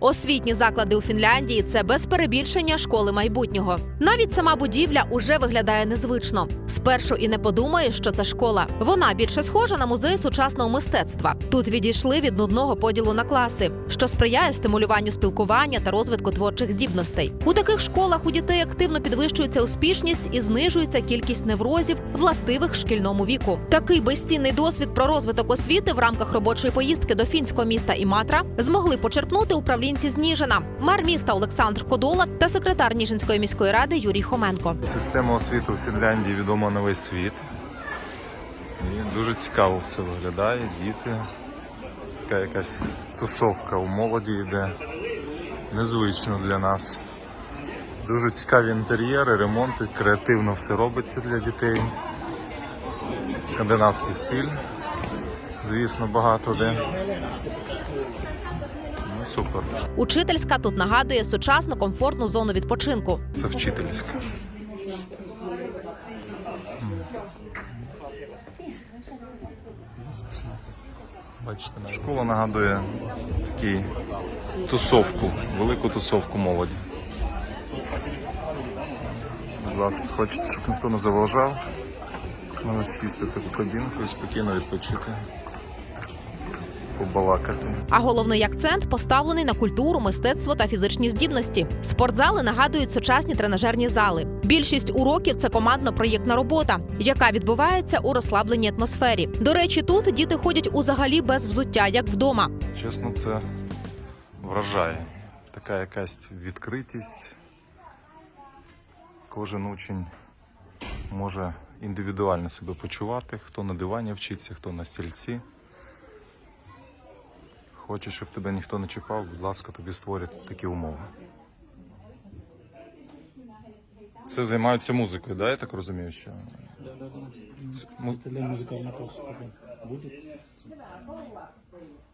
Освітні заклади у Фінляндії це без перебільшення школи майбутнього. Навіть сама будівля уже виглядає незвично. Спершу і не подумаєш, що це школа. Вона більше схожа на музей сучасного мистецтва. Тут відійшли від нудного поділу на класи, що сприяє стимулюванню спілкування та розвитку творчих здібностей. У таких школах у дітей активно підвищується успішність і знижується кількість неврозів, властивих шкільному віку. Такий безцінний досвід про розвиток освіти в рамках робочої поїздки до фінського міста Іматра змогли почерпнути управлінці з мер міста Олександр Кодола та секретар Ніжинської міської ради Юрій Хоменко. Система освіти у Фінляндії відома на весь світ. І дуже цікаво все виглядає, діти. Така якась тусовка у молоді йде. Незвично для нас. Дуже цікаві інтер'єри, ремонти, креативно все робиться для дітей. Скандинавський стиль, звісно, багато де. Супер. Учительська тут нагадує сучасну комфортну зону відпочинку. Це вчительська. Бачите, школа нагадує такий тусовку, велику тусовку молоді. Будь ласка, хочете, щоб ніхто не заважав. Можна сісти в таку кабінку і спокійно відпочити, побалакати. А головний акцент поставлений на культуру, мистецтво та фізичні здібності. Спортзали нагадують сучасні тренажерні зали. Більшість уроків це командно-проєктна робота, яка відбувається у розслабленій атмосфері. До речі, тут діти ходять узагалі без взуття, як вдома. Чесно, це вражає. Така якась відкритість. Кожен учень може індивідуально себе почувати, хто на дивані вчиться, хто на стільці. Хочеш, щоб тебе ніхто не чіпав, будь ласка, тобі створять такі умови. Це займаються музикою, да, я так розумію, що.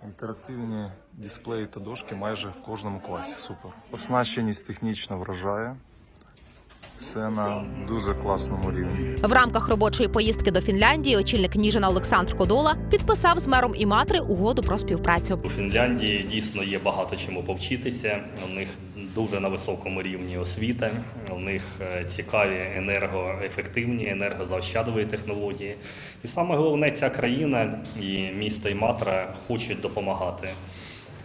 Інтерактивні дисплеї та дошки майже в кожному класі. Супер. Оснащеність технічно вражає. Все на дуже класному рівні. В рамках робочої поїздки до Фінляндії очільник Ніжина Олександр Кодола підписав з мером Іматри угоду про співпрацю. У Фінляндії дійсно є багато чому повчитися. У них дуже на високому рівні освіта. У них е, цікаві енергоефективні, енергозаощадливі технології. І саме головне, ця країна і місто Іматра хочуть допомагати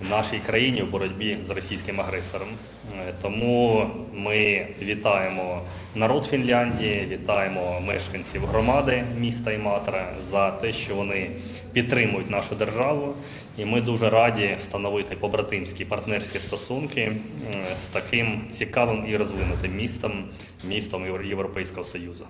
нашій країні в боротьбі з російським агресором. Е, Тому ми вітаємо народ Фінляндії, вітаємо мешканців громади міста Іматра за те, що вони підтримують нашу державу. І ми дуже раді встановити побратимські партнерські стосунки е, з таким цікавим і розвинутим містом, містом Європейського Союзу.